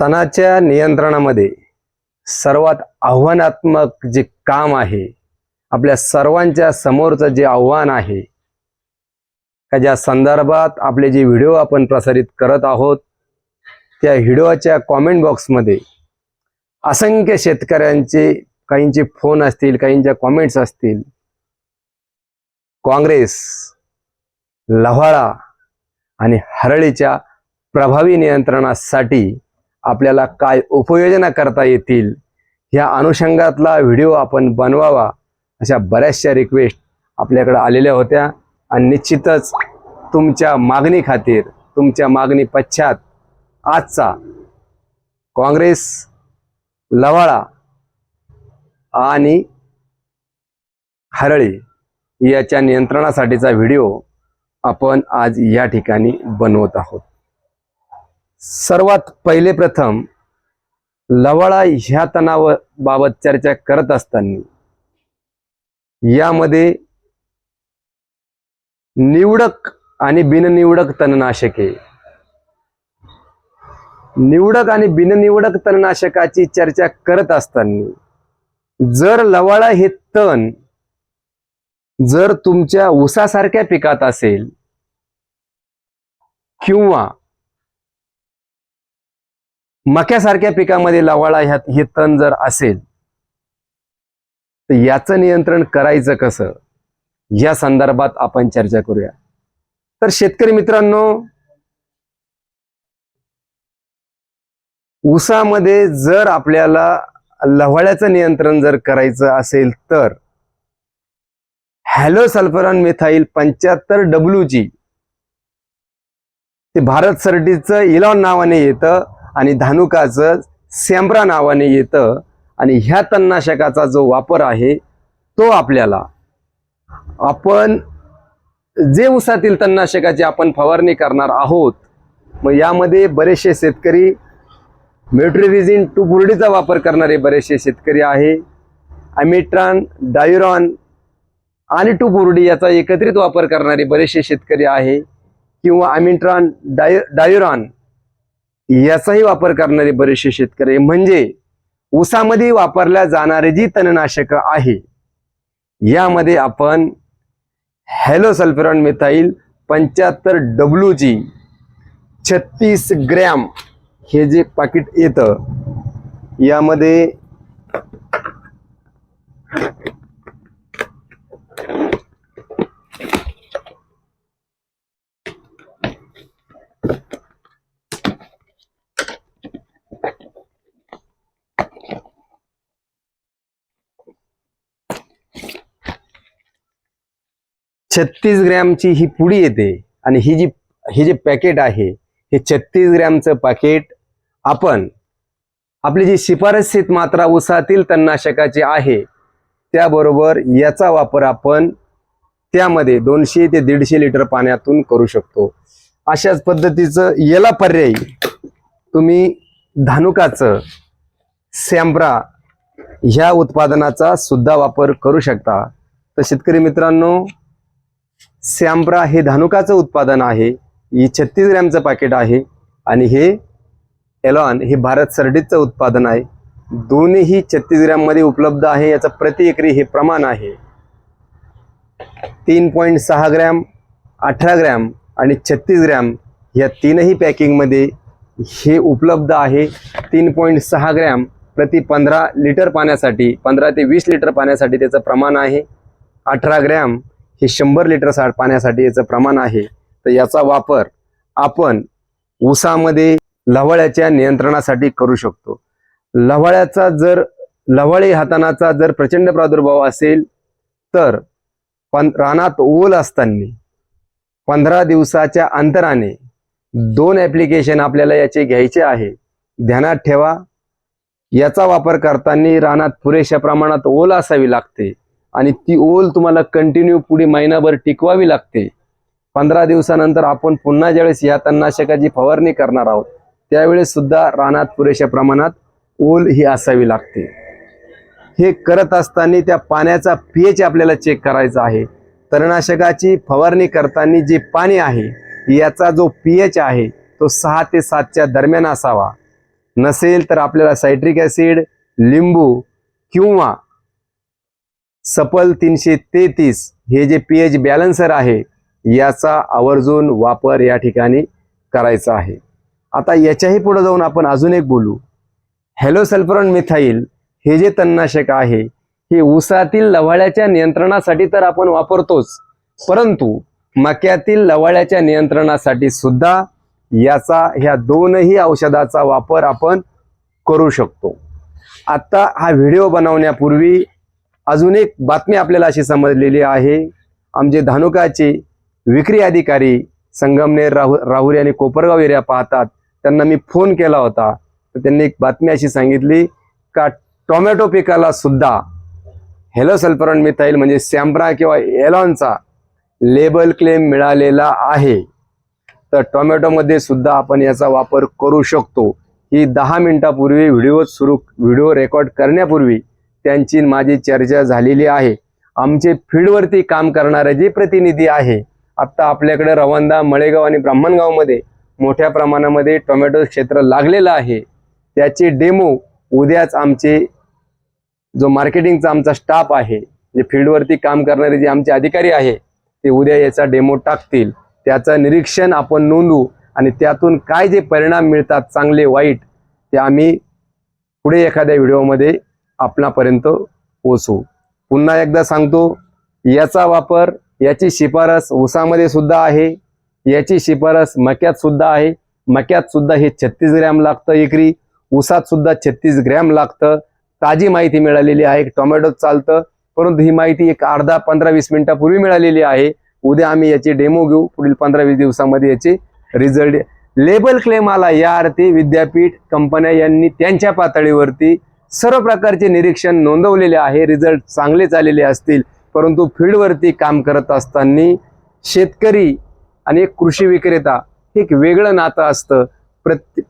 तणाच्या नियंत्रणामध्ये सर्वात आव्हानात्मक जे काम आहे आपल्या सर्वांच्या समोरचं जे आव्हान आहे का ज्या संदर्भात आपले जे व्हिडिओ आपण प्रसारित करत आहोत त्या व्हिडिओच्या कॉमेंट बॉक्समध्ये असंख्य शेतकऱ्यांचे काहींचे फोन असतील काहींच्या कॉमेंट्स असतील काँग्रेस लव्हाळा आणि हरळीच्या प्रभावी नियंत्रणासाठी आपल्याला काय उपयोजना करता येतील ह्या अनुषंगातला व्हिडिओ आपण बनवावा अशा बऱ्याचशा रिक्वेस्ट आपल्याकडे आलेल्या होत्या. आणि निश्चितच तुमच्या मागणी खातीर तुमच्या मागणी पश्चात आजचा काँग्रेस लवाळा आणि हरळी याच्या नियंत्रणासाठीचा व्हिडिओ आपण आज या ठिकाणी बनवत आहोत. सर्वात पहिले प्रथम लवाळा ह्या तणावाबाबत चर्चा करत असताना यामध्ये निवडक आणि बिननिवडक तणनाशके. निवडक आणि बिननिवडक तणनाशकाची चर्चा करत असताना जर लवाळा हे तण जर तुमच्या ऊसासारख्या पिकात असेल किंवा मक्यासारख्या पिकामध्ये लवाळा ह्यात हे तण जर असेल तर याचं नियंत्रण करायचं कसं? या संदर्भात आपण चर्चा करूया. तर शेतकरी मित्रांनो ऊसामध्ये जर आपल्याला लव्हाळ्याचं नियंत्रण जर करायचं असेल तर हॅलो सल्फरॉन मिथाईल पंच्याहत्तर डब्ल्यू जी ते भारत सर्टीचं इलॉन नावाने येतं. आणि धानुकाचं सॅम्ब्रा नावाने येतं. आणि ह्या तणनाशकाचा जो वापर आहे तो आपल्याला. आपण जे ऊसातील तणनाशकाची आपण फवारणी करणार आहोत मग यामध्ये बरेचसे शेतकरी मेट्रोविजिन टू बुरडीचा वापर करणारे बरेचसे शेतकरी आहे. अमिट्रॉन डायुरॉन आणि टू बुरडी याचा एकत्रित वापर करणारे बरेचसे शेतकरी आहे. किंवा अमिट्रॉन डाय डायुरॉन याचाही वापर करणारे बरेचसे शेतकरी म्हणजे ऊसामध्ये वापरल्या जाणारे जी तणनाशक आहे यामध्ये आपण हॅलो सल्फरॉन मिथाईल पंच्याहत्तर डब्ल्यू जी छत्तीस ग्रॅम हे जे पाकिट येतं यामध्ये छत्तीस ग्रॅमची ही पुडी येते आणि ही जी हे जे पॅकेट आहे हे छत्तीस ग्रॅमचं पॅकेट आपण आपली जी शिफारसीत मात्रा उसातील तणनाशकाची आहे त्याबरोबर याचा वापर आपण त्यामध्ये दोनशे ते दीडशे लिटर पाण्यातून करू शकतो. अशाच पद्धतीचं याला पर्यायी तुम्ही धानुकाचं सॅम्ब्रा ह्या उत्पादनाचा सुद्धा वापर करू शकता. तर शेतकरी मित्रांनो सॅम्ब्रा हे धानुकाचं उत्पादन आहे. ही छत्तीस ग्रॅमचं पॅकेट आहे. आणि हे एलॉन हे भारत सर्डीचं उत्पादन आहे. दोन्हीही छत्तीस ग्रॅममध्ये उपलब्ध आहे. याचं प्रति एकरी हे प्रमाण आहे. तीन पॉईंट सहा ग्रॅम अठरा ग्रॅम आणि छत्तीस ग्रॅम या तीनही पॅकिंगमध्ये हे उपलब्ध आहे. तीन पॉईंट सहा ग्रॅम प्रति पंधरा लिटर पाण्यासाठी पंधरा ते वीस लिटर पाण्यासाठी त्याचं प्रमाण आहे. अठरा ग्रॅम हे शंभर लिटर सा पाण्यासाठी याचं प्रमाण आहे. तर याचा वापर आपण ऊसामध्ये लव्हाळ्याच्या नियंत्रणासाठी करू शकतो. लव्हाळ्याचा जर लव्हाळी हातानाचा जर प्रचंड प्रादुर्भाव असेल तर पण रानात ओल असताना पंधरा दिवसाच्या अंतराने दोन ॲप्लिकेशन आपल्याला याचे घ्यायचे आहे. ध्यानात ठेवा. याचा वापर करताना रानात पुरेशा प्रमाणात ओल असावी लागते. आणि ती ओल तुम्हाला कंटिन्यू पुढे महिनाभर टिकवावी लागते. पंधरा दिवसानंतर आपण पुन्हा ज्यावेळेस या तणनाशकाची फवारणी करणार आहोत त्यावेळेस सुद्धा रानात पुरेशा प्रमाणात ओल ही असावी लागते. हे करत असताना त्या पाण्याचा पीएच आपल्याला चेक करायचा आहे. तणनाशकाची फवारणी करताना जे पाणी आहे याचा जो पीएच आहे तो सहा ते सातच्या दरम्यान असावा. नसेल तर आपल्याला सायट्रिक ॲसिड लिंबू किंवा सपल तीनशे तेहतीस हे जे पी एच बॅलन्सर आहे याचा आवर्जून वापर या ठिकाणी करायचा आहे. आता याच्याही पुढे जाऊन आपण अजून एक बोलू. हॅलो सल्फरॉन मिथाईल हे जे तणनाशक आहे हे ऊसातील लवाळ्याच्या नियंत्रणासाठी तर आपण वापरतोच परंतु मक्यातील लवाळ्याच्या नियंत्रणासाठी सुद्धा याचा ह्या दोनही औषधाचा वापर आपण करू शकतो. आता हा व्हिडिओ बनवण्यापूर्वी अजून एक बातमी आपल्याला अशी समजलेली आहे. आमचे धानुकाचे विक्री अधिकारी संगमनेर राहु राहुरी आणि कोपरगाव एरिया पाहतात. त्यांना मी फोन केला होता. तर त्यांनी एक बातमी अशी सांगितली का टोमॅटो पिकाला सुद्धा हेलो सल्फरॉन मिथाईल म्हणजे सॅम्ब्रा किंवा एलॉनचा लेबल क्लेम मिळालेला आहे. तर टोमॅटोमध्ये सुद्धा आपण याचा वापर करू शकतो. ही दहा मिनिटापूर्वी व्हिडिओ सुरू व्हिडिओ रेकॉर्ड करण्यापूर्वी त्यांची माझी चर्चा झालेली आहे. आमचे फील्डवरती काम करणारे जे प्रतिनिधी आहे आत्ता आपल्याकडे रवंदा मळेगाव आणि ब्राह्मणगावमध्ये मोठ्या प्रमाणामध्ये टोमॅटो क्षेत्र लागलेलं आहे. त्याचे डेमो उद्याच आमचे जो मार्केटिंगचा आमचा स्टाफ आहे जे फील्डवरती काम करणारे जे आमचे अधिकारी आहे ते उद्या याचा डेमो टाकतील. त्याचं निरीक्षण आपण नोंदवू आणि त्यातून काय जे परिणाम मिळतात चांगले वाईट ते आम्ही पुढे एखाद्या व्हिडिओमध्ये आपणापर्यंत पोचू पुन्हा एकदा सांगतो याचा वापर याची शिफारस ऊसामध्ये सुद्धा आहे. याची शिफारस मक्यात सुद्धा आहे. मक्यात सुद्धा हे छत्तीस ग्रॅम लागतं एकरी. ऊसात सुद्धा छत्तीस ग्रॅम लागतं. ताजी माहिती मिळालेली आहे. टोमॅटो चालतं. परंतु ही माहिती एक अर्धा पंधरा वीस मिनिटापूर्वी मिळालेली आहे. उद्या आम्ही याची डेमो घेऊ. पुढील पंधरा वीस दिवसामध्ये याचे रिझल्ट. लेबल क्लेम आला या अर्थी विद्यापीठ कंपन्या यांनी त्यांच्या पातळीवरती सर्व प्रकारचे निरीक्षण नोंदवलेले आहे. रिझल्ट चांगले चाललेले असतील. परंतु फील्डवरती काम करत असताना शेतकरी आणि एक कृषी विक्रेता हे एक वेगळं नातं असतं. प्रत्येक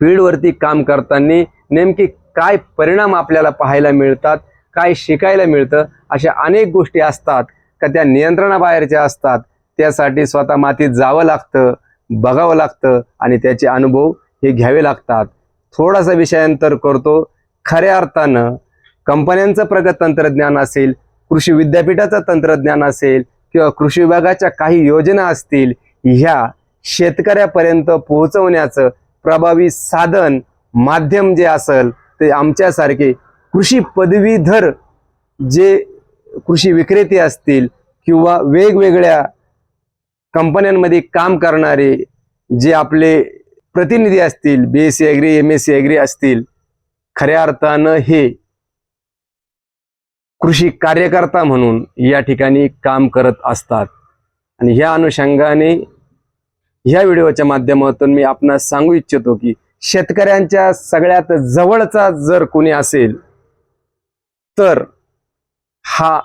फील्डवरती काम करताना नेमके काय परिणाम आपल्याला पाहायला मिळतात काय शिकायला मिळतं अशा अनेक गोष्टी असतात का त्या नियंत्रणाबाहेरच्या असतात. त्यासाठी स्वतः मातीत जावं लागतं बघावं लागतं आणि त्याचे अनुभव हे घ्यावे लागतात. थोडासा विषयांतर करतो. खऱ्या अर्थानं कंपन्यांचं प्रगत तंत्रज्ञान असेल कृषी विद्यापीठाचं तंत्रज्ञान असेल किंवा कृषी विभागाच्या काही योजना असतील ह्या शेतकऱ्यापर्यंत पोहोचवण्याचं प्रभावी साधन माध्यम जे असेल ते आमच्यासारखे कृषी पदवीधर जे कृषी विक्रेते असतील किंवा वेगवेगळ्या कंपन्यांमध्ये काम करणारे जे आपले प्रतिनिधी असतील B S C agri M S C agri असतील खऱ्या अर्थानं हे कृषी कार्यकर्ता म्हणून या ठिकाणी काम करत असतात. आणि ह्या अनुषंगाने ह्या व्हिडिओच्या माध्यमातून मी आपणास सांगू इच्छितो की शेतकऱ्यांच्या सगळ्यात जवळचा जर कोणी असेल तर हा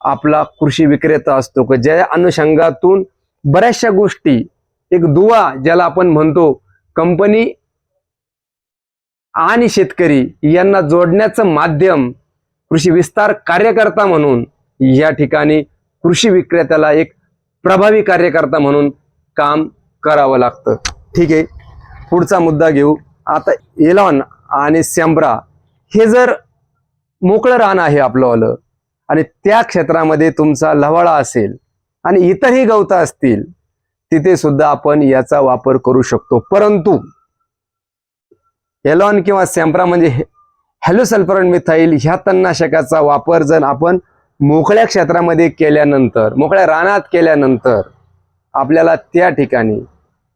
आपला कृषी विक्रेता असतो. की ज्या अनुषंगातून बऱ्याचशा गोष्टी एक दुवा ज्याला आपण म्हणतो कंपनी आणि शेतकरी यांना जोडण्याचं माध्यम कृषी विस्तार कार्यकर्ता म्हणून या ठिकाणी कृषी विक्रेत्याला एक प्रभावी कार्यकर्ता म्हणून काम करावं लागतं. ठीक आहे. पुढचा मुद्दा घेऊ. आता एलॉन आणि सॅम्ब्रा हे जर मोकळं रान आहे आपलंवालं आणि त्या क्षेत्रामध्ये तुमचा लवाळा असेल आणि इतरही गवतं असतील तिथे सुद्धा आपण याचा वापर करू शकतो. परंतु एलॉन किंवा सॅम्प्रा म्हणजे हॅलो सल्फरन मिथाईल ह्या तणनाशकाचा वापर जर आपण मोकळ्या क्षेत्रामध्ये केल्यानंतर मोकळ्या रानात केल्यानंतर आपल्याला त्या ठिकाणी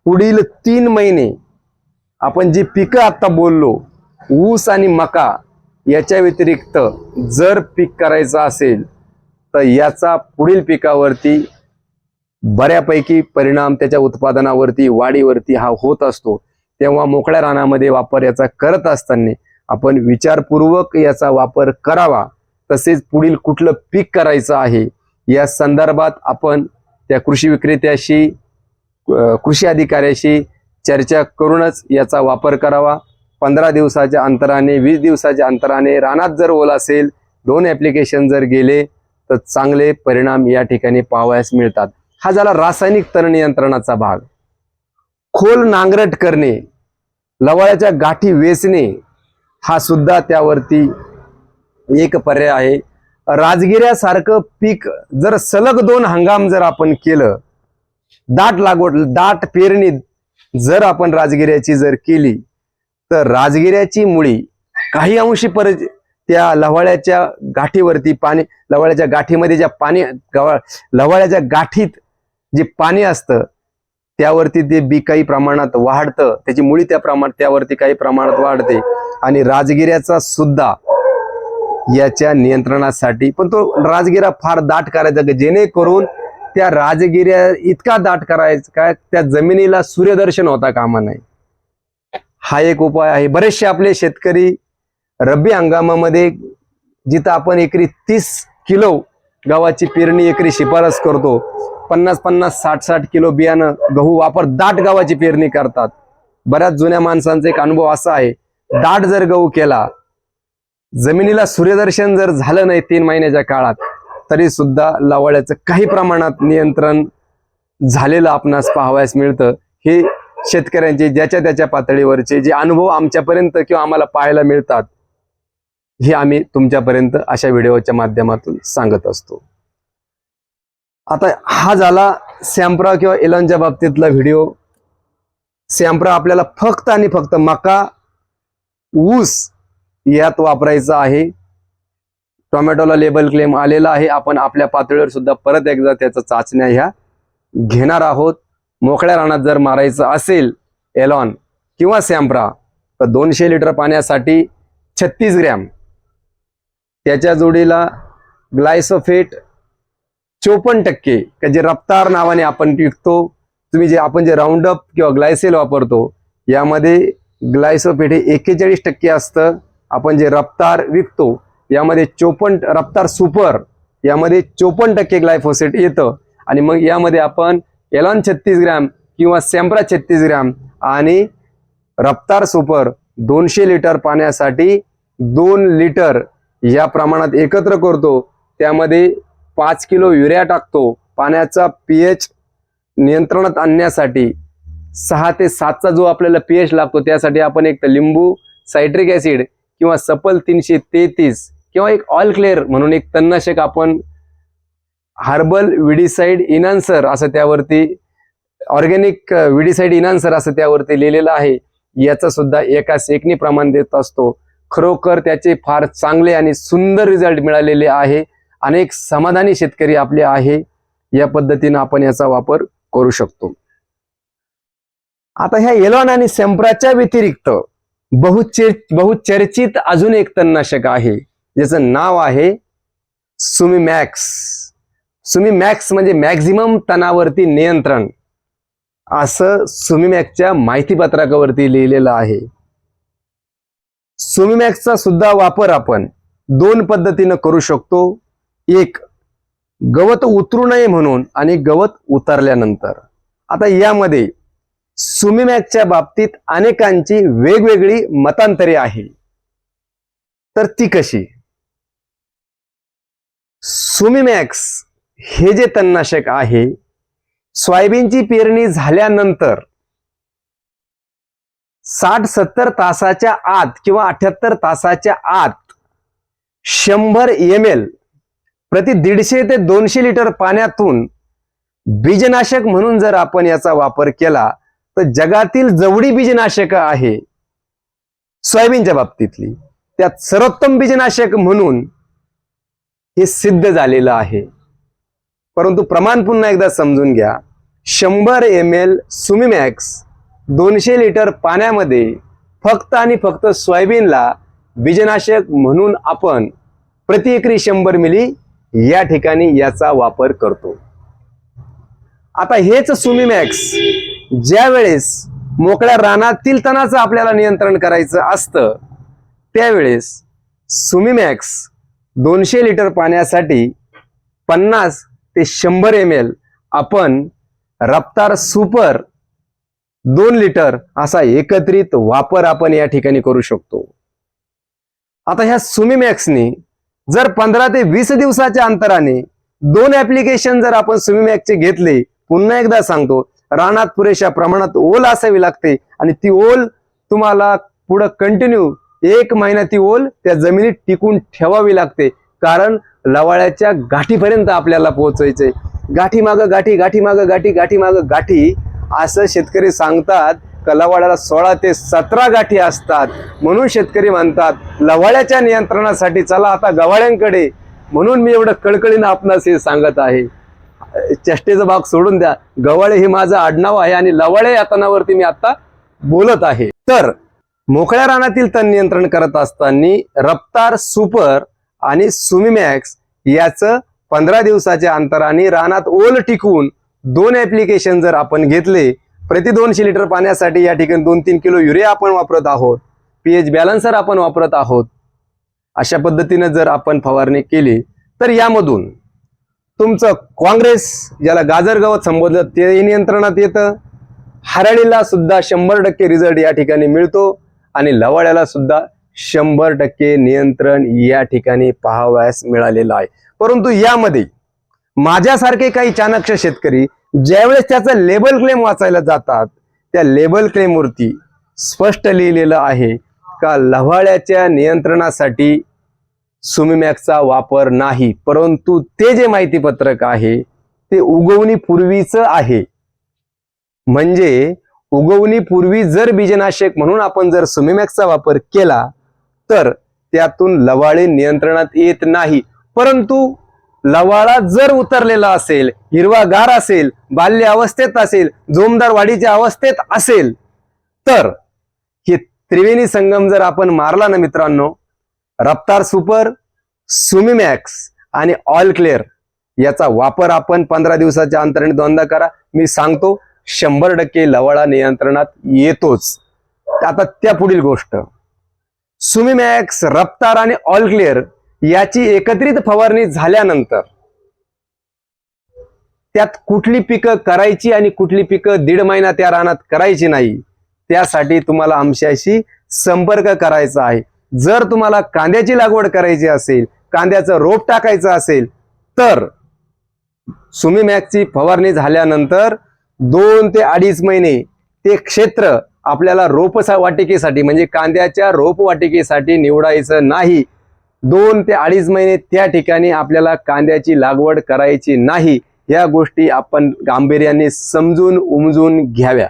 पुढील तीन महिने आपण जी पिकं आता बोललो ऊस आणि मका याच्या व्यतिरिक्त जर पीक करायचं असेल तर याचा पुढील पिकावरती बऱ्यापैकी परिणाम त्याच्या उत्पादनावरती वाढीवरती हा होत असतो. तेव्हा मोकळ्या रानामध्ये वापर याचा करत असताना आपण विचारपूर्वक याचा वापर करावा. तसेच पुढील कुठलं पीक करायचं आहे या संदर्भात आपण त्या कृषी विक्रेत्याशी कृषी अधिकाऱ्याशी चर्चा करूनच याचा वापर करावा. पंधरा दिवसाच्या अंतराने वीस दिवसाच्या अंतराने रानात जर ओला असेल दोन ॲप्लिकेशन जर गेले तर चांगले परिणाम या ठिकाणी पाहावयास मिळतात. हा झाला रासायनिक तण नियंत्रणाचा भाग. खोल नांगरट करणे लवाळ्याच्या गाठी वेचणे हा सुद्धा त्यावरती एक पर्याय आहे. राजगिऱ्यासारखं पीक जर सलग दोन हंगाम जर आपण केलं दाट लागवड दाट पेरणी जर आपण राजगिऱ्याची जर केली तर राजगिऱ्याची मुळी काही अंशी पर त्या लवाळ्याच्या गाठीवरती पाणी लवाळ्याच्या गाठीमध्ये ज्या पाणी लवाळ्याच्या गाठीत जे पाणी असतं त्यावरती ते बी काही प्रमाणात वाढतं त्याची मुळी त्या प्रमाणात त्यावरती काही प्रमाणात वाढते आणि राजगिऱ्याचा सुद्धा याच्या नियंत्रणासाठी पण तो राजगिरा फार दाट करायचा का? जेणेकरून त्या राजगिऱ्या इतका दाट करायचा काय त्या जमिनीला सूर्यदर्शन होता कामा नाही हा एक उपाय आहे. बरेचसे आपले शेतकरी रब्बी हंगामामध्ये जिथं आपण एकरी तीस किलो गव्हाची पेरणी एकरी शिफारस करतो पन्नास पन्नास साठ साठ किलो बियाणं गहू वापर दाट गव्हाची पेरणी करतात. बऱ्याच जुन्या माणसांचा एक अनुभव असा आहे दाट जर गहू केला जमिनीला सूर्यदर्शन जर झालं नाही तीन महिन्याच्या काळात तरी सुद्धा लावळ्याचं काही प्रमाणात नियंत्रण झालेलं आपणास पाहावयास मिळतं. हे शेतकऱ्यांचे ज्याच्या त्याच्या पातळीवरचे जे अनुभव आमच्यापर्यंत किंवा आम्हाला पाहायला मिळतात हे आम्ही तुमच्यापर्यंत अशा व्हिडिओच्या माध्यमातून सांगत असतो. आता हा झाला सॅम्प्रा किंवा एलॉनच्या बाबतीतला व्हिडिओ सॅम्प्रा आपल्याला फक्त आणि फक्त मका ऊस यात वापरायचा आहे. टोमॅटोला लेबल क्लेम आलेला आहे. आपण आपल्या पातळीवर सुद्धा परत एकदा त्याच्या चाचण्या ह्या घेणार आहोत. मोकळ्या रानात जर मारायचं असेल एलॉन किंवा सॅम्प्रा तर दोनशे लिटर पाण्यासाठी छत्तीस ग्रॅम. त्याच्या जोडीला ग्लायसोफेट चोपन्न टक्के का जे रफ्तार नावाने आपण विकतो तुम्ही जे आपण जे राऊंडअप किंवा ग्लायसेल वापरतो यामध्ये ग्लायसोफेट हे एक्केचाळीस टक्के असतं. आपण जे रफ्तार विकतो यामध्ये चोपन्न रफ्तार सुपर यामध्ये चोपन्न टक्के ग्लायफोसेट येतं. आणि मग यामध्ये आपण एलॉन छत्तीस ग्रॅम किंवा सॅम्प्रा छत्तीस ग्रॅम आणि रफ्तार सुपर दोनशे लिटर पाण्यासाठी दोन लिटर या प्रमाणात एकत्र करतो. त्यामध्ये पाच किलो युरिया टाकतो. पाण्याचा पीएच नियंत्रणात आणण्यासाठी सहा ते सातचा जो आपल्याला पीएच लागतो त्यासाठी आपण एक तर लिंबू सायट्रिक ऍसिड किंवा सपल तीनशे तेहतीस किंवा एक ऑल क्लिअर म्हणून एक तणनाशक आपण हार्बल विडीसाईड इनान्सर असं त्यावरती ऑर्गॅनिक विडीसाईड इनान्सर असं त्यावरती लिहिलेलं आहे. याचा सुद्धा एका सेकनी प्रमाण देत असतो. खरोखर त्याचे फार चांगले आणि सुंदर रिझल्ट मिळालेले आहे. अनेक समाधानी शेतकरी आपले आहे. या पद्धतीनं आपण याचा वापर करू शकतो. आता ह्या एलॉन आणि सेम्प्राच्या व्यतिरिक्त बहुचर बहुचर्चित अजून एक तणनाशक आहे. ज्याचं नाव आहे सुमिमॅक्स. सुमिमॅक्स म्हणजे मॅक्झिमम तणावरती नियंत्रण. असं सुमिमॅक्सच्या माहितीपत्रकावरती लिहिलेलं आहे. सुमिमॅक्सचा सुद्धा वापर आपण दोन पद्धतीनं करू शकतो. एक गवत उतरू नये म्हणून आणि गवत उतरल्यानंतर. आता यामध्ये सुमिमॅकच्या बाबतीत अनेकांची वेगवेगळी मतांतरे आहे. तर ती कशी? सुमिमॅक्स हे जे तणनाशक आहे सोयाबीनची पेरणी झाल्यानंतर साठ सत्तर तासाच्या आत किंवा अठ्याहत्तर तासाच्या आत शंभर एम एल प्रति दीडशे ते दोनशे लिटर पाण्यातून बीजनाशक म्हणून जर आपण याचा वापर केला तर जगातील जेवढी बीजनाशक आहे सोयाबीनच्या बाबतीतली त्यात सर्वोत्तम बीजनाशक म्हणून हे सिद्ध झालेलं आहे. परंतु प्रमाण पुन्हा एकदा समजून घ्या. शंभर एम एल सुमिमॅक्स दोनशे लिटर पाण्यामध्ये फक्त आणि फक्त सोयाबीनला बीजनाशक म्हणून आपण प्रति एकरी शंभर मिली या ठिकाणी याचा वापर करतो. आता हेच सुमिमॅक्स ज्या वेळेस मोकळ्या रानातील तणाचं आपल्याला नियंत्रण करायचं असतं त्यावेळेस सुमिमॅक्स दोनशे लिटर पाण्यासाठी पन्नास ते शंभर एम एल आपण रफ्तार सुपर दोन लिटर असा एकत्रित वापर आपण या ठिकाणी करू शकतो. आता ह्या सुमिमॅक्सनी जर पंधरा ते वीस दिवसाच्या अंतराने दोन ऍप्लिकेशन जर आपण स्विमॅकचे घेतले पुन्हा एकदा सांगतो रानात पुरेशा प्रमाणात ओल असावी लागते आणि ती ओल तुम्हाला पुढं कंटिन्यू एक महिना ती ओल त्या जमिनीत टिकून ठेवावी लागते. कारण लवाळ्याच्या गाठीपर्यंत आपल्याला पोहोचायचंय. गाठी मागं गाठी गाठी मागं गाठी गाठी मागं गाठी असं शेतकरी सांगतात कलावाड्याला सोळा ते सतरा गाठी असतात. म्हणून शेतकरी म्हणतात लवाळ्याच्या नियंत्रणासाठी चला आता गवाळ्यांकडे. म्हणून मी एवढं कळकळीनं आपणास हे सांगत आहे. चेष्टेचा भाग सोडून द्या. गवाळे हे माझं आडनाव आहे आणि लवाळे या तणावरती मी आता बोलत आहे. तर मोकळ्या रानातील तण नियंत्रण करत असताना रफ्तार सुपर आणि सुमिमॅक्स याचं पंधरा दिवसाच्या अंतराने रानात ओल टिकवून दोन ऍप्लिकेशन जर आपण घेतले प्रति दोनशे लिटर पाण्यासाठी या ठिकाणी दोन तीन किलो युरिया आपण वापरत आहोत. पीएच बॅलन्सर आपण वापरत आहोत. अशा पद्धतीने जर आपण फवारणी केली तर यामधून तुमचं काँग्रेस ज्याला गाजर गवत संबोधलं ते नियंत्रणात येतं. हरळीला सुद्धा शंभर टक्के रिझल्ट या ठिकाणी मिळतो आणि लवाळ्याला सुद्धा शंभर टक्के नियंत्रण या ठिकाणी पाहावयास मिळालेलं आहे. परंतु यामध्ये माझ्यासारखे काही चाणक्य शेतकरी ज्यावेळेस त्याचं लेबल क्लेम वाचायला जातात त्या लेबल क्लेमवरती स्पष्ट लिहिलेलं आहे का लव्हाळ्याच्या नियंत्रणासाठी सुमिमॅक्सचा वापर नाही परंतु ते जे माहितीपत्रक आहे ते उगवणीपूर्वीचं आहे. म्हणजे उगवणीपूर्वी जर बीजनाशक म्हणून आपण जर सुमिमॅक्सचा वापर केला तर त्यातून लवाळे नियंत्रणात येत नाही. परंतु लवाळा जर उतरलेला असेल हिरवागार असेल बाल्य अवस्थेत असेल जोमदार वाढीच्या अवस्थेत असेल तर हे त्रिवेणी संगम जर आपण मारला ना मित्रांनो रफ्तार सुपर सुमिमॅक्स आणि ऑल क्लिअर याचा वापर आपण पंधरा दिवसाच्या अंतराने दोनदा करा. मी सांगतो शंभर टक्के लवाळा नियंत्रणात येतोच. आता त्या पुढील गोष्ट. सुमिमॅक्स रफ्तार आणि ऑल क्लिअर याची एकत्रित फवारणी झाल्यानंतर त्यात कुठली पिकं करायची आणि कुठली पिकं दीड महिना त्या रानात करायची नाही त्यासाठी तुम्हाला आमच्याशी संपर्क करायचा आहे. जर तुम्हाला कांद्याची लागवड करायची असेल कांद्याचं रोप टाकायचं असेल तर सुमिमॅक्सची फवारणी झाल्यानंतर दोन ते अडीच महिने ते क्षेत्र आपल्याला रोप वाटिकेसाठी म्हणजे कांद्याच्या रोप वाटिकेसाठी निवडायचं नाही. दोन ते अडीच महिने त्या ठिकाणी आपल्याला कांद्याची लागवड करायची नाही या गोष्टी आपण गांभीर्याने समजून उमजून घ्याव्या.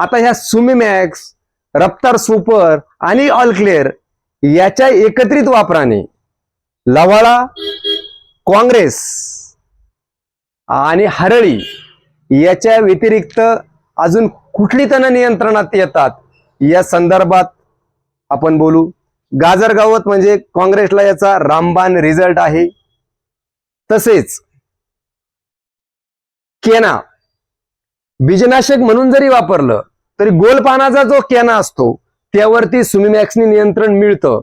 आता ह्या सुमिमॅक्स रफ्तार सुपर आणि ऑल क्लिअर याच्या एकत्रित वापराने लवाळा काँग्रेस आणि हरळी याच्या व्यतिरिक्त अजून कुठली तण नियंत्रणात येतात? या संदर्भात आपण बोलू. गाजर गावत म्हणजे काँग्रेसला याचा रामबाण रिझल्ट आहे. तसेच केना. बीजनाशक म्हणून जरी वापरलं तरी गोलपानाचा जो केना असतो त्यावरती सुमिमॅक्सनी नियंत्रण मिळतं.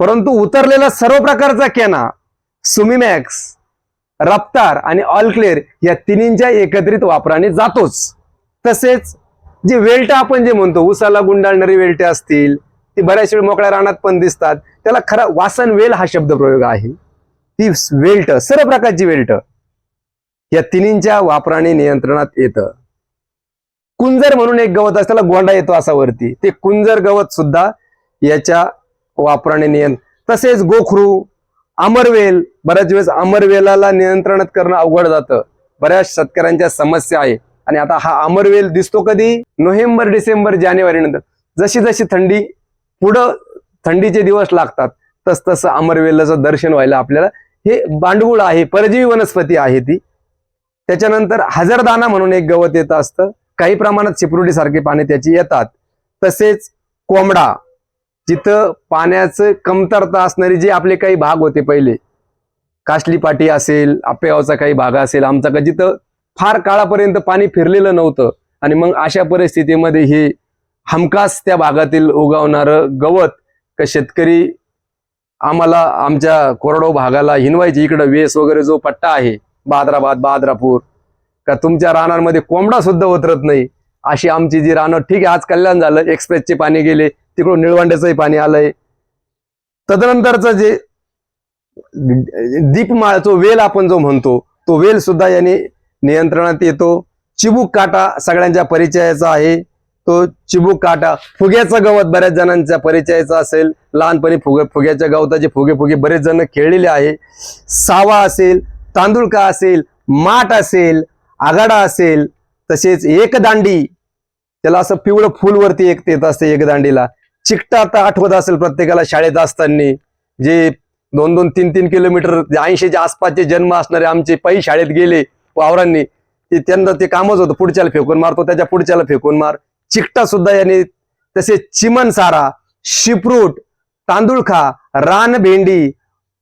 परंतु उतरलेला सर्व प्रकारचा केना सुमिमॅक्स रफ्तार आणि ऑलक्लेअर या तिन्हींच्या एकत्रित वापराने जातोच. तसेच जे वेल्ट आपण जे म्हणतो उसाला गुंडाळणारी वेल्टे असतील ती बऱ्याच वेळ मोकळ्या रानात पण दिसतात. त्याला खरा वासन वेल हा शब्द प्रयोग आहे. ती वेल्ट सर्व प्रकारची वेल्ट. या तिन्हींच्या वापराने नियंत्रणात येतं. कुंजर म्हणून एक गवत असतं त्याला गोंडा येतो असा वरती. ते कुंजर गवत सुद्धा याच्या वापराने नियंत्र तसेच गोखरू अमरवेल बऱ्याच वेळेस अमरवेलाला नियंत्रणात करणं अवघड जातं. बऱ्याच शेतकऱ्यांच्या समस्या आहे आणि आता हा अमरवेल दिसतो कधी? नोव्हेंबर डिसेंबर जानेवारी नंतर जशी जशी थंडी पुढं थंडीचे दिवस लागतात. तस तसं अमरवेलाचं दर्शन व्हायला आपल्याला हे बांडगुळ आहे परजीवी वनस्पती आहे ती. त्याच्यानंतर हजरदाना म्हणून एक गवत येत असतं. काही प्रमाणात चिपरुडी सारखी पाने त्याची येतात. तसेच कोंबडा जिथं पाण्याचं कमतरता असणारी जे आपले काही भाग होते पहिले. काशलीपाटी असेल आपेगावचा काही भाग असेल आमचा का जिथं फार काळापर्यंत पाणी फिरलेलं नव्हतं. आणि मग अशा परिस्थितीमध्ये हे हमखास त्या भागातील उगवणारं गवत का शेतकरी आम्हाला आमच्या कोरडो भागाला हिनवायची. इकडं वेस वगैरे जो पट्टा आहे बाद्राबाद बाद्रापूर का तुमच्या रानांमध्ये कोंबडा सुद्धा उतरत नाही. अशी आमची जी रानं ठीक आहे आज कल्याण झालं एक्सप्रेसचे पाणी गेले तिकडून निळवंड्याचंही पाणी आलंय. तदनंतरचं जे दीपमाळ जो वेल आपण जो म्हणतो तो वेल सुद्धा याने नियंत्रणात येतो. चिबूक काटा सगळ्यांच्या परिचयाचा आहे. तो चिबूक काटा. फुग्याचं गवत बऱ्याच जणांचा परिचयाचा असेल. लहानपणी फुग फुग्याच्या गवताचे फुगे फुगे बरेच जण खेळलेले आहे. सावा असेल तांदूळका असेल माठ असेल आगाडा असेल तसेच एक दांडी. त्याला असं पिवळं फुलवरती एक येत असते एक दांडीला. चिकटा आता आठवत असेल प्रत्येकाला शाळेत असताना. जे दोन दोन तीन तीन किलोमीटर ऐंशीच्या आसपासचे जन्म असणारे आमचे पै शाळेत गेले वावरांनी. ते त्यांना ते कामच होतं पुढच्याला फेकून मारतो त्याच्या पुढच्याला फेकून मार. चिकटा सुद्धा याने तसेच चिमन सारा शिपरूट तांदूळखा रानभेंडी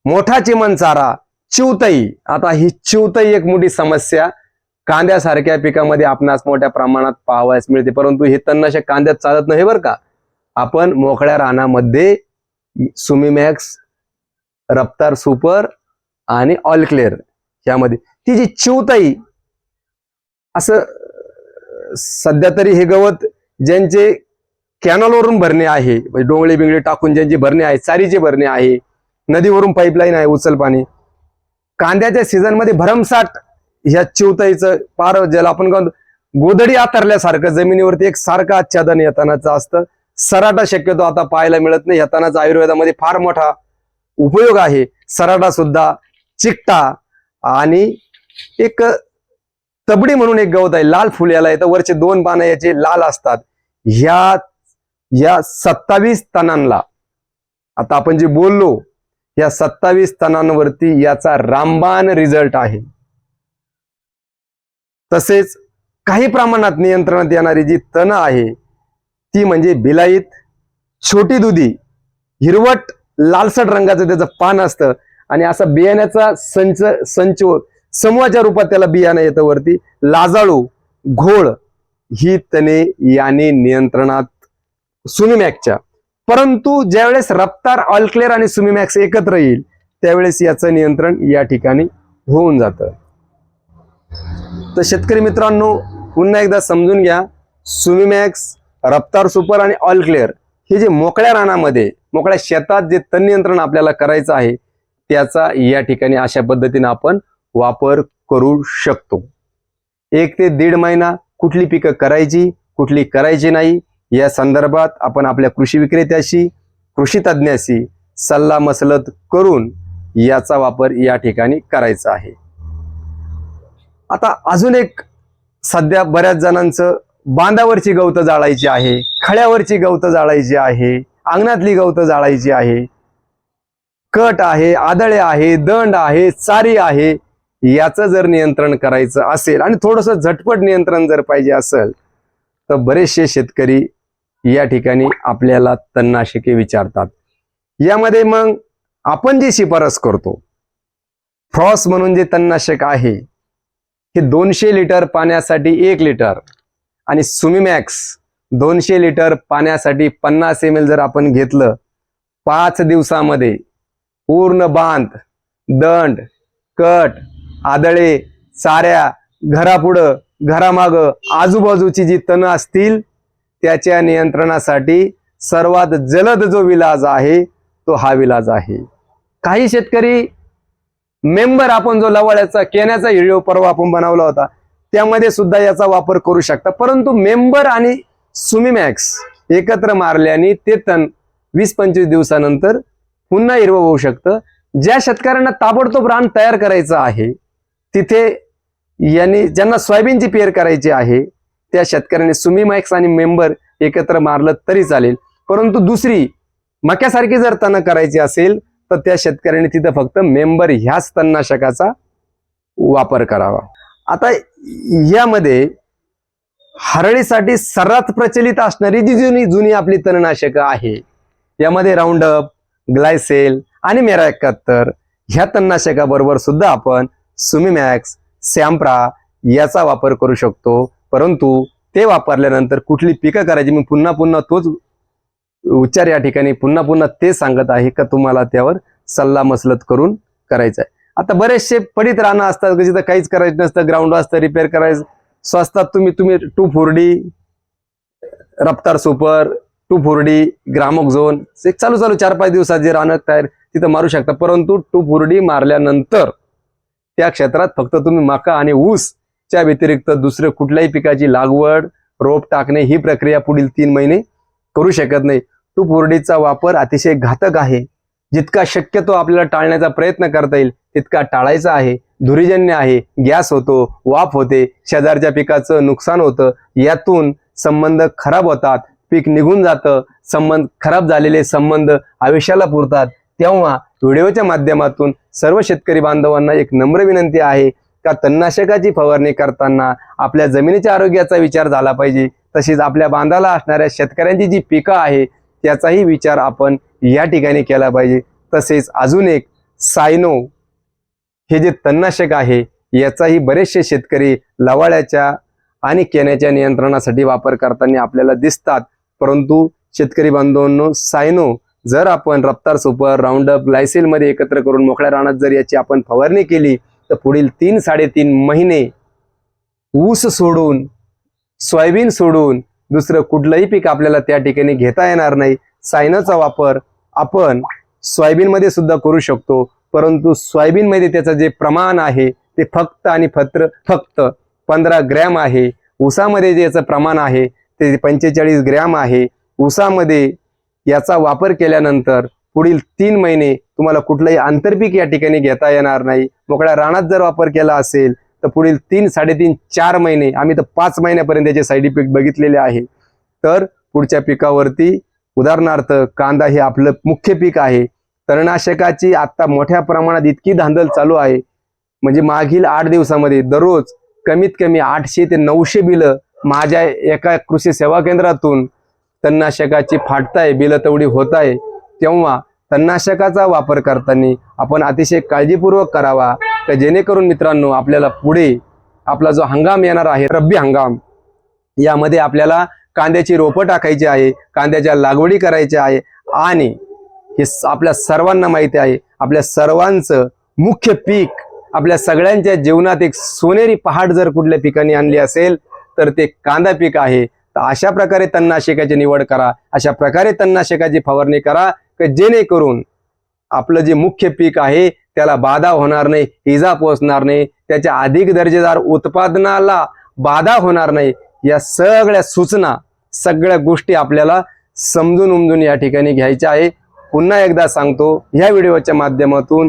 मोठा चिमण चारा चिवतई. आता ही चिवतई एक मोठी समस्या. कांद्यासारख्या पिकामध्ये आपणास मोठ्या प्रमाणात पाहावयास मिळते. परंतु हे तणनाशक कांद्यात चालत नाही बरं का? आपण मोकळ्या रानामध्ये सुमिमॅक्स रफ्तार सुपर आणि ऑल क्लिअर यामध्ये. ती जी चिवताई असं सध्या तरी हे गवत ज्यांचे कॅनलवरून भरणे आहे म्हणजे डोंगळे बिंगळे टाकून ज्यांची भरणे आहे चारीचे भरणे आहे नदीवरून पाईपलाईन आहे उचल पाणी. कांद्याच्या सीझनमध्ये भरमसाठ ह्या चिवताईचं पार ज्याला आपण काय गोधडी आतरल्यासारखं जमिनीवरती एक सारखं आच्छादन येतानाचं असतं. सराटा शक्यतो आता पाहायला मिळत नाही येतानाचा आयुर्वेदामध्ये फार मोठा उपयोग आहे. सराटा सुद्धा चिकटा आणि एक तबडी म्हणून एक गवत आहे लाल फुल याला येतं. वरचे दोन पानं याचे लाल असतात. ह्या या सत्तावीस तणांना आता आपण जे बोललो या सत्तावीस तणांवरती याचा रामबाण रिझल्ट आहे. तसेच काही प्रमाणात नियंत्रणात येणारी जी तण आहे ती म्हणजे बिलाईत छोटी दुधी हिरवट लालसट रंगाचं त्याचं पान असतं. आणि असा बियाण्याचा संच संच समूहाच्या रूपात त्याला बियाणं येतं वरती. लाजाळू घोळ ही तणे याने नियंत्रणात सुमिमॅकच्या. परंतु ज्यावेळेस रफ्तार ऑलक्लेअर आणि सुमिमॅक्स एकत्र येईल त्यावेळेस याचं नियंत्रण या ठिकाणी होऊन जातं. तर शेतकरी मित्रांनो पुन्हा एकदा समजून घ्या सुमिमॅक्स रफ्तार सुपर आणि ऑलक्लेअर हे जे मोकळ्या रानामध्ये मोकळ्या शेतात जे तण नियंत्रण आपल्याला करायचं आहे त्याचा या ठिकाणी अशा पद्धतीने आपण वापर करू शकतो. एक ते दीड महिना कुठली पिकं करायची कुठली करायची नाही या संदर्भात आपण आपल्या कृषी विक्रेत्याशी कृषी तज्ज्ञाशी सल्ला मसलत करून याचा वापर या ठिकाणी करायचा आहे. आता अजून एक सध्या बऱ्याच जणांचं बांधावरची गवतं जाळायची आहे खळ्यावरची गवतं जाळायची आहे अंगणातली गवतं जाळायची आहे. कट आहे आदळे आहे दंड आहे चारी आहे याचं जर नियंत्रण करायचं असेल आणि थोडस झटपट नियंत्रण जर पाहिजे असेल तर बरेचसे शेतकरी या ठिकाणी आपल्याला तणनाशके विचारतात. यामध्ये मग आपण जी शिफारस करतो फ्रॉस म्हणून जे तणनाशक आहे हे दोनशे लिटर पाण्यासाठी एक लिटर आणि सुमिमॅक्स दोनशे लिटर पाण्यासाठी पन्नास एम एल जर आपण घेतलं पाच दिवसामध्ये पूर्ण बांध दंड कट आदळे साऱ्या घरापुढं घरामागं आजूबाजूची जी तणं असतील त्याच्या नियंत्रणासाठी सर्वात जलद जो विलाज आहे तो हा विलाज आहे. काही शेतकरी मेंबर आपण जो लवाळ्याचा केण्याचा व्हिडिओ परवा आपण बनवला होता त्यामध्ये सुद्धा याचा वापर करू शकता. परंतु मेंबर आणि सुमिमॅक्स एकत्र मारल्याने ते तण वीस पंचवीस दिवसानंतर पुन्हा हिरवं होऊ शकतं. ज्या शेतकऱ्यांना ताबडतोब रान तयार करायचं आहे तिथे यांनी ज्यांना सोयाबीनची पेर करायची आहे त्या शेतकऱ्यांनी सुमिमॅक्स आणि मेंबर एकत्र मारलं तरी चालेल. परंतु दुसरी मक्यासारखी जर तण करायची असेल तर त्या शेतकऱ्यांनी तिथं फक्त मेंबर ह्याच तणनाशकाचा वापर करावा. आता यामध्ये हरळीसाठी सर्वात प्रचलित असणारी जी जुनी जुनी आपली तणनाशकं आहे यामध्ये राऊंडअप ग्लायसेल आणि मेरा एकाहत्तर ह्या तणनाशकाबरोबर सुद्धा आपण सुमिमॅक्स सॅम्प्रा याचा वापर करू शकतो. परंतु ते वापरल्यानंतर कुठली पिकं करायची? मी पुन्हा पुन्हा तोच उच्चार या ठिकाणी पुन्हा पुन्हा ते सांगत आहे का तुम्हाला त्यावर सल्ला मसलत करून करायचं आहे. आता बरेचसे पडीत राहणं असतात की जिथं काहीच करायचं नसतं ग्राउंड असतं रिपेअर करायचं. स्वस्तात तुम्ही तुम्ही two four D Raftaar super two four D ग्रामक झोन एक चालू चालू चार पाच दिवसात जे राहणं तयार तिथं मारू शकता. परंतु टू फोरडी मारल्यानंतर त्या क्षेत्रात फक्त तुम्ही मका आणि ऊस च्या व्यतिरिक्त दुसरे कुठल्याही पिकाची लागवड रोप टाकणे ही प्रक्रिया पुढील तीन महिने करू शकत नाही. तूप उरडीचा वापर अतिशय घातक आहे. जितका शक्यतो आपल्याला टाळण्याचा प्रयत्न करता येईल तितका टाळायचा आहे. धुरीजन्य आहे गॅस होतो वाफ होते शेजारच्या पिकाचं नुकसान होतं. यातून संबंध खराब होतात पीक निघून जातं संबंध खराब झालेले संबंध आयुष्याला पुरतात. तेव्हा व्हिडिओच्या माध्यमातून सर्व शेतकरी बांधवांना एक नम्र विनंती आहे का तणनाशकाची फवारणी करताना आपल्या जमिनीच्या आरोग्याचा विचार झाला पाहिजे. तसेच आपल्या बांधाला असणाऱ्या शेतकऱ्यांची जी पिकं आहे त्याचाही विचार आपण या ठिकाणी केला पाहिजे. तसेच अजून एक सायनो. हे जे तणनाशक आहे याचाही बरेचसे शेतकरी लवाळ्याच्या आणि केण्याच्या नियंत्रणासाठी वापर करताना आपल्याला दिसतात. परंतु शेतकरी बांधवांनो सायनो जर आपण रफ्तार सुपर राऊंडअप लायसेलमध्ये एकत्र करून मोकळ्या रानात जर याची आपण फवारणी केली तर पुढील तीन साडेतीन महिने ऊस सोडून सोयाबीन सोडून दुसरं कुठलंही पीक आपल्याला त्या ठिकाणी घेता येणार नाही. सायनाचा वापर आपण सोयाबीनमध्ये सुद्धा करू शकतो परंतु सोयाबीनमध्ये त्याचं जे प्रमाण आहे ते फक्त आणि फत्र फक्त पंधरा ग्रॅम आहे. ऊसामध्ये जे याचं प्रमाण आहे ते पंचेचाळीस ग्रॅम आहे. ऊसामध्ये याचा वापर केल्यानंतर पुढील तीन महिने तुम्हाला कुठलंही आंतरपीक या ठिकाणी घेता येणार नाही. मोकळ्या रानात जर वापर केला असेल तर पुढील तीन साडेतीन चार महिने आम्ही तर पाच महिन्यापर्यंत याचे साईड इफेक्ट बघितलेले आहे. तर पुढच्या पिकावरती उदाहरणार्थ कांदा हे आपलं मुख्य पीक आहे. तणनाशकाची आता मोठ्या प्रमाणात इतकी धांदल चालू आहे. म्हणजे मागील आठ दिवसामध्ये दररोज कमीत कमी आठशे ते नऊशे बिलं माझ्या एका कृषी सेवा केंद्रातून तणनाशकाची फाटताय बिलं तेवढी होत आहे तेव्हा तणनाशकाचा वापर करताना आपण अतिशय काळजीपूर्वक करावा तर जेणेकरून मित्रांनो आपल्याला पुढे आपला जो हंगाम येणार आहे रब्बी हंगाम यामध्ये आपल्याला कांद्याची रोपं टाकायची आहे कांद्याच्या लागवडी करायच्या आहे आणि हे आपल्या सर्वांना माहिती आहे आपल्या सर्वांचं मुख्य पीक आपल्या सगळ्यांच्या जीवनात एक सोनेरी पहाड जर कुठल्या पिकाने आणली असेल तर ते कांदा पीक आहे. तर अशा प्रकारे तणनाशकाची निवड करा अशा प्रकारे तणनाशकाची फवारणी करा की जेणेकरून आपलं जे मुख्य पीक आहे त्याला बाधा होणार नाही इजा पोचणार नाही त्याच्या अधिक दर्जेदार उत्पादनाला बाधा होणार नाही या सगळ्या सूचना सगळ्या गोष्टी आपल्याला समजून उमजून या ठिकाणी घ्यायच्या आहे. पुन्हा एकदा सांगतो ह्या व्हिडिओच्या माध्यमातून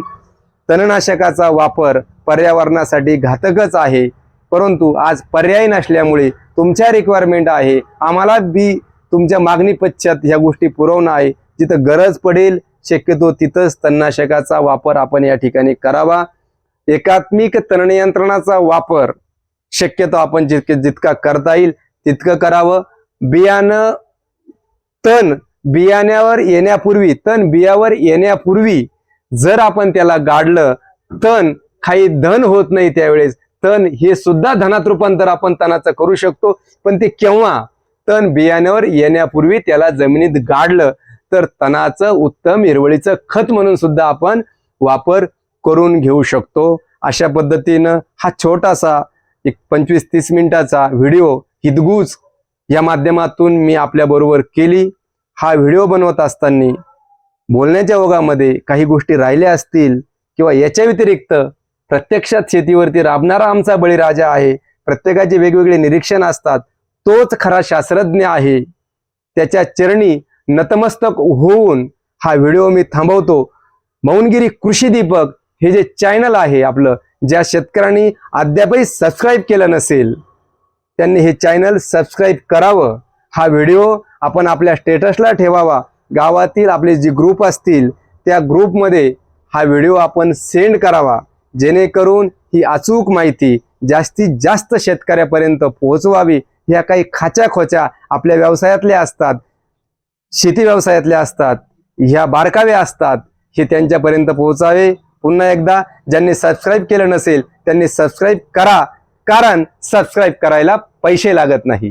तणनाशकाचा वापर पर्यावरणासाठी घातकच आहे. परंतु आज पर्याय नसल्यामुळे तुमच्या रिक्वायरमेंट आहे. आम्हाला बी तुमच्या मागणी पश्चात ह्या गोष्टी पुरवणं आहे. जिथं गरज पडेल शक्यतो तिथंच तणनाशकाचा वापर आपण या ठिकाणी करावा. एकात्मिक तणनियंत्रणाचा वापर शक्यतो आपण जितके जितका करता येईल तितकं करावं. बियाणं तण बियाण्यावर येण्यापूर्वी तण बियावर येण्यापूर्वी जर आपण त्याला गाडलं तण काही धन होत नाही त्यावेळेस तण हे सुद्धा धनात रूपांतर आपण तणाचं करू शकतो. पण ते केव्हा? तण बियाण्यावर येण्यापूर्वी त्याला जमिनीत गाडलं तर तणाचं उत्तम हिरवळीचं खत म्हणून सुद्धा आपण वापर करून घेऊ शकतो. अशा पद्धतीनं हा छोटासा एक पंचवीस तीस मिनिटाचा व्हिडिओ हिदगूज या माध्यमातून मी आपल्याबरोबर केली. हा व्हिडिओ बनवत असताना बोलण्याच्या ओघामध्ये काही गोष्टी राहिल्या असतील किंवा याच्या व्यतिरिक्त प्रत्यक्षात शेतीवरती राबणारा आमचा बळीराजा आहे. प्रत्येकाचे वेगवेगळे निरीक्षण असतात. तोच खरा शास्त्रज्ञ आहे. त्याच्या चरणी नतमस्तक होऊन हा व्हिडिओ मी थांबवतो. मौनगिरी कृषी दीपक हे जे चॅनल आहे आपलं ज्या शेतकऱ्यांनी अद्यापही सबस्क्राईब केलं नसेल त्यांनी हे चॅनल सबस्क्राईब करावं. हा व्हिडिओ आपण आपल्या स्टेटसला ठेवावा. गावातील आपले जे ग्रुप असतील त्या ग्रुपमध्ये हा व्हिडिओ आपण सेंड करावा. जेणेकरून ही अचूक माहिती जास्तीत जास्त शेतकऱ्यापर्यंत पोहोचवावी ह्या काही खाच्या खोच्या आपल्या व्यवसायातल्या असतात शेती व्यवसायातल्या असतात ह्या बारकाव्या असतात हे त्यांच्यापर्यंत पोहोचावे. पुन्हा एकदा ज्यांनी सबस्क्राईब केलं नसेल त्यांनी सबस्क्राईब करा कारण सबस्क्राईब करायला पैसे लागत नाही.